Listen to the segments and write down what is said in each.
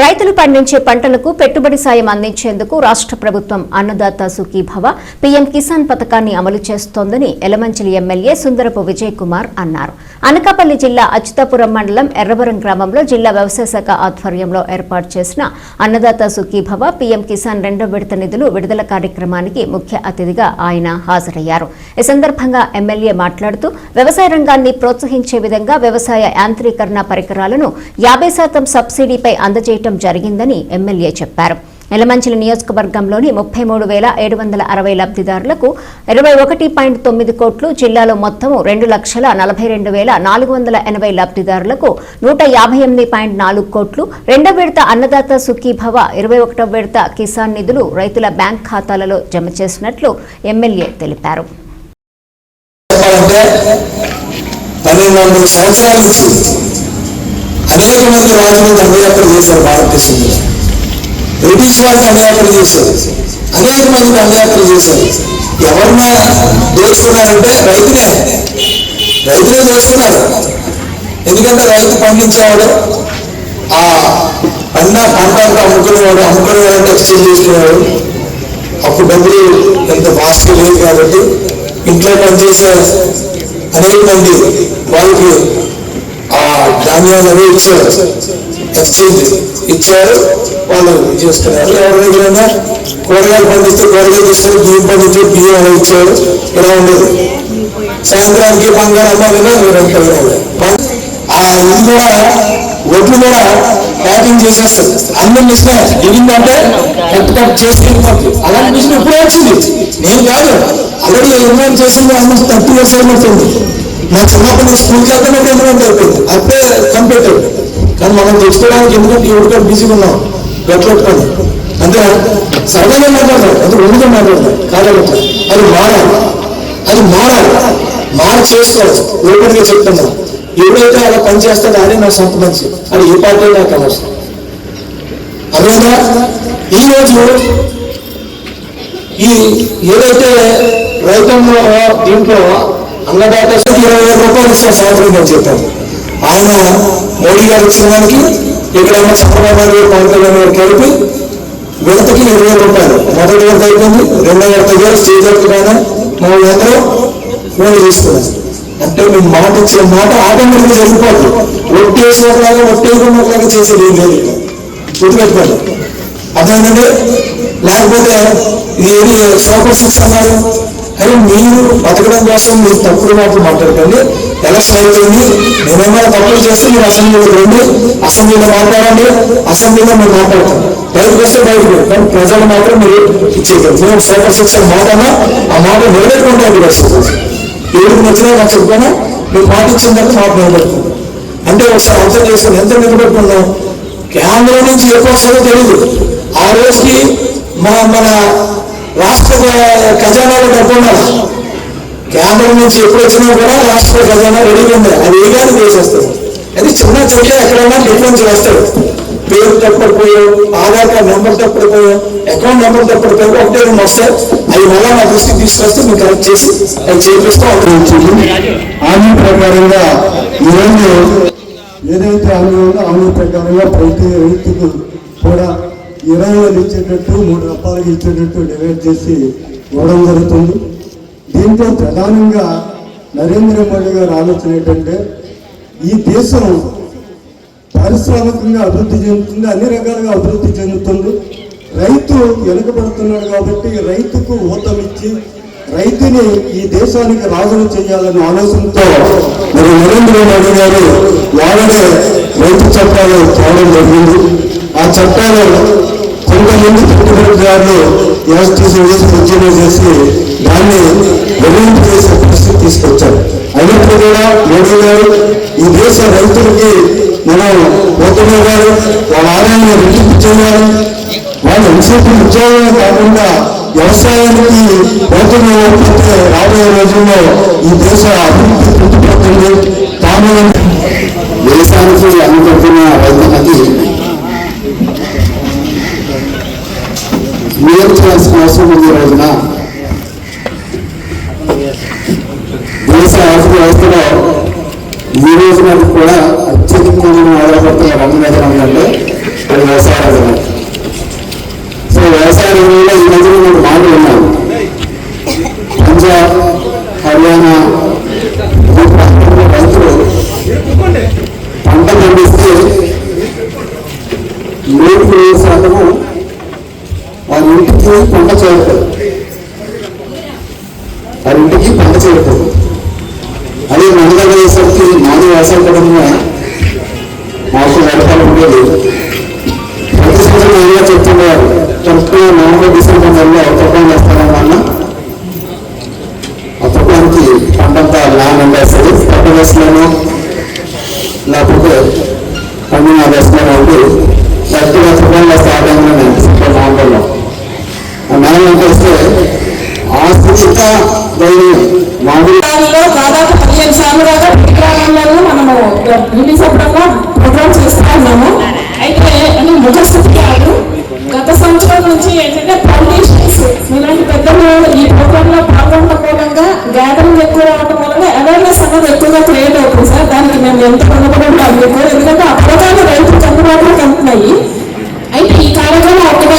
రైతులు పండించే పంటలకు పెట్టుబడి సాయం అందించేందుకు రాష్ట్ర ప్రభుత్వం అన్నదాత సుఖీభవ పీఎం కిసాన్ పథకాన్ని అమలు చేస్తోందని ఎలమంచిలి ఎమ్మెల్యే సుందరపు విజయ్ కుమార్ అన్నారు. అనకాపల్లి జిల్లా అచ్యుతాపురం మండలం ఎర్రవరం గ్రామంలో జిల్లా వ్యవసాయ శాఖ ఆధ్వర్యంలో ఏర్పాటు చేసిన అన్నదాత సుఖీభవ పీఎం కిసాన్ రెండో విడత నిధులు విడుదల కార్యక్రమానికి ముఖ్య అతిథిగా ఆయన హాజరయ్యారు. ఈ సందర్భంగా ఎమ్మెల్యే మాట్లాడుతూ వ్యవసాయ రంగాన్ని ప్రోత్సహించే విధంగా వ్యవసాయ యాంత్రీకరణ పరికరాలను యాభై శాతం సబ్సిడీపై అందజేయటం జరిగిందని ఎమ్మెల్యే చెప్పారు. ఎలమంచిల నియోజకవర్గంలోని ముప్పై మూడు వేల ఏడు వందల అరవై లబ్ధిదారులకు ఇరవై ఒకటి పాయింట్ తొమ్మిది కోట్లు జిల్లాలో మొత్తం రెండు లక్షల నలభై రెండు వేల నాలుగు వందల ఎనభై లబ్ధిదారులకు నూట యాభై ఎనిమిది పాయింట్ నాలుగు కోట్లు రెండో విడత అన్నదాత సుఖీభవ ఇరవై ఒకటో విడత కిసాన్ నిధులు రైతుల బ్యాంక్ ఖాతాలలో జమ చేసినట్లు ఎమ్మెల్యే తెలిపారు. పన్నెండు వందల సంవత్సరాల నుంచి అనేక మంది రాజులు దండయాత్ర చేశారు భారతదేశంలో బ్రిటిష్ వాళ్ళు దండయాత్ర చేశారు. అనేక మంది దండయాత్ర చేశారు. ఎవరిని దోచుకున్నారంటే రైతునే. రైతునే దోచుకున్నారు ఎందుకంటే రైతు పండించేవాడు ఆ పండిన పంట అంతా అమ్ముకునేవాడు అమ్ముకునేవాడు ఎక్స్చేంజ్ చేసుకునేవాడు. అప్పుడు డబ్బులు ఎంత ఫాస్ట్గా లేదు కాబట్టి ఇంట్లో పనిచేసే అనేక మంది వాళ్ళకి ఆ ధాన్యాలు అవి ఇచ్చారు. ఎక్స్చేంజ్. ఇచ్చారు. వాళ్ళు చేసుకున్నారు ఎవరి దగ్గరైనా కూరగాయలు పండిస్తే కూరగాయలు ఇస్తారు బియ్యం పండిస్తే బియ్యం అవి ఇచ్చారు. ఇలా ఉండేది? సాయంత్రానికి బంగారం అమ్మాలిగా మీరు ఆ ఇది కూడా ఒడ్లు కూడా ప్యాకింగ్ చేసేస్తారు. అన్ని మిషన్ గివింగ్ అంటే కట్ కట్ చేసి అలాంటి మిషన్ ఎప్పుడో వచ్చింది. నేను కాదు. ఆల్రెడీ ఇన్వైట్ చేసింది ఆల్మోస్ట్ థర్టీ ఇయర్స్ అయిపోతుంది నా చిన్నప్పుడు స్కూల్కి వెళ్తున్నట్టు ఇన్వైట్ అయిపోయింది అప్పుడే కంప్యూటర్ కానీ మనం తెచ్చుకోవడానికి ఎందుకంటే ఎవరికో బిజీగా ఉన్నాం. గట్లొట్టుకొని అంతే సరదాగా మాట్లాడతారు అది ఉండగా మాట్లాడతారు కాదనట్టు. అది మారాలి. అది మారాలి. మారి చేసుకోవాలి ఓపెన్గా చెప్తున్నాను ఎవరైతే అలా పనిచేస్తాడో అదే నా సొంత మంచి అది ఏ పార్టీ నాకు అవసరం అదేనా? ఈరోజు ఈ ఏదైతే రైతంలో దీంట్లో అన్నదాత ఇరవై వేల రూపాయలు ఇచ్చిన సంవత్సరం నేను చెప్పాను ఆయన మోడీ గారు ఇచ్చిన దానికి ఇక్కడ ఉన్న చంద్రబాబు నాయుడు పవన్ కళ్యాణ్ గారు కలిపి విడతకి ఇరవై రూపాయలు. మొదటి విడత అయిపోయింది రెండో విడత గారు స్టేజ్ పైన మూడు వందలు ఫోన్ తీసుకున్నాను అంటే మేము మాట ఇచ్చే మాట ఆటోమేటిక్గా జరిగిపోతుంది ఒట్టేసినట్లాగా ఒట్టేకున్నట్లాగా చేసేది ఏం లేదు. గుర్తుపెట్టుకోండి. అదేంటంటే లేకపోతే ఇది ఏది సూపర్ సిక్స్ అన్నారు కానీ మీరు బతకడం కోసం మీరు తప్పుడు మాటలు మాట్లాడకండి. ఎలక్షన్ అయిపోయింది నేనేమైనా తప్పులు చేస్తే మీరు అసెంబ్లీలో రండి. అసెంబ్లీలో మాట్లాడండి. అసెంబ్లీలో మేము మాట్లాడతాం. బయటకు వస్తే బయటకు కానీ ప్రజలు మాత్రం మీరు ఇచ్చేయగలరు మేము సూపర్ సిక్స్ మాటనా మాట ఆ మాట నిలబెట్టుకుంటాం ఎవరికి నచ్చినా నాకు చెప్పాను మీరు మాట ఇచ్చిన తర్వాత మాట నిలబెట్టుకుంటాం అంటే ఒకసారి అర్థం చేసుకుని ఎంత నిలబెట్టుకున్నాం? కేంద్రం నుంచి ఎక్కువ వస్తుందో తెలియదు ఆ రోజుకి మా మన రాష్ట్ర ఖజానాలో డబ్బు ఉండాలి. కేంద్రం నుంచి ఎప్పుడు వచ్చినా కూడా రాష్ట్ర ఖజానా రెడీగా ఉంది. అది ఏ కానీ చేసేస్తారు అది చిన్న చెట్టు ఎక్కడైనా డిఫరెన్స్ వేస్తాడు పేరు తప్పడిపోయో ఆధార్ కార్డ్ నెంబర్ తప్పడిపోయో అకౌంట్ నెంబర్ తప్పడిపోయో ఒకటే రెండు వస్తాయి. అవి మళ్ళా నా దృష్టికి తీసుకొస్తే మేము కరెక్ట్ చేసి అవి చేపిస్తాం హామీ ప్రకారంగా ఈరోజు ఏదైతే హామీ ఉందో హామీ ప్రకారంగా ప్రతి రైతుకు కూడా ఇరవై వేలు ఇచ్చేటట్టు మూడు రూపాయలకి ఇచ్చేటట్టు డివైడ్ చేసి ఇవ్వడం జరుగుతుంది. దీంట్లో ప్రధానంగా నరేంద్ర మోడీ గారు ఆలోచన ఏంటంటే ఈ దేశం పారిశ్రామికంగా అభివృద్ధి చెందుతుంది అన్ని రకాలుగా అభివృద్ధి చెందుతుంది. రైతు వెనుకబడుతున్నాడు కాబట్టి రైతుకు ఊతమిచ్చి రైతుని ఈ దేశానికి రాజును చేయాలనే ఆలోచనతో మరి నరేంద్ర మోడీ గారు వాళ్ళనే రైతు చట్టాలు తేవడం జరిగింది. ఆ చట్టాలు కొంతమంది పెట్టుబడిదారులు ఎస్టీసీ చేసి ఉద్యమం చేసి దాన్ని వెలుగు చేసే పరిస్థితి తీసుకొచ్చారు. అయినప్పుడు కూడా మోడీ గారు ఈ దేశ రైతులకి మనం పోతున్న గారు వాళ్ళ ఆదాయాన్ని రెట్టింపు చేయాలి. వాళ్ళు ఎంతసేపు ఉద్యోగమే కాకుండా వ్యవసాయానికి పోతున్న లేకపోతే రాబోయే రోజుల్లో ఈ దేశ అభివృద్ధి పుట్టిపోతుంది తాము దేశానికి అనుకుంటున్న రైతులకి వివరించాల్సిన అవసరం ఉంది రోజున? దేశ ఆర్థిక వ్యవస్థలో ఈ రోజు నాటికి కూడా అత్యధికంగా ఆధారపడుతున్న రంగం ఏదైనా అంటే అది వ్యవసాయ రంగం. సో వ్యవసాయ రంగంలో ఈ రోజున మనకు మాటలు ఉన్నాం పంజాబ్ హర్యానా రైతులు పంట పండిస్తే నూరు శాతము ఇంటికి పంట చేరుతుంది వారి ఇంటికి పంట చేరుతుంది అదే మన దగ్గర వేసరికి నాలుగు వ్యవసాయ కుటుంబమే మాకు వ్యవసాయం ఉండేది. ప్రతి సంవత్సరం ఏదో చెప్తున్నారు కరెక్ట్గా నవంబర్ డిసెంబర్ నెలలో అవతరం వేస్తాం వల్ల అప్పటికి పంటంతా లాన్ ఉండేస్తుంది పంట వేస్తున్నాను లేకపోతే పండుగ వేస్తున్నాను అంటే కరెక్ట్గా తుఫాన్లో స్టార్ట్ అయిందని అనిపిస్తుంది స్థితి ధైర్యం మామూలు దాదాపు పదిహేను సార్లు దాకా మనము రిలీజ్ అవ్వడంలో ప్రోగ్రామ్ చేస్తూ ఉన్నాము. అయితే అది ముఖస్థితి కాదు గత సంవత్సరం నుంచి ఏంటంటే ఫౌండేషన్స్ ఇలాంటి పెద్దలు ఈ ప్రోగ్రామ్లో పాల్గొనడం మూలంగా గ్యాదరింగ్ ఎక్కువ అవడం మూలంగా అవేర్నెస్ అనేది ఎక్కువగా క్రియేట్ అవుతుంది సార్. దానికి మేము ఎంత రుణపడి ఉంటాం మీకు ఎందుకంటే ఆ పథకాలు రైతులకు అందుబాటులోకి అయితే ఈ కార్యక్రమం ఒక్కటే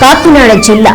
కాకినాడ జిల్లా.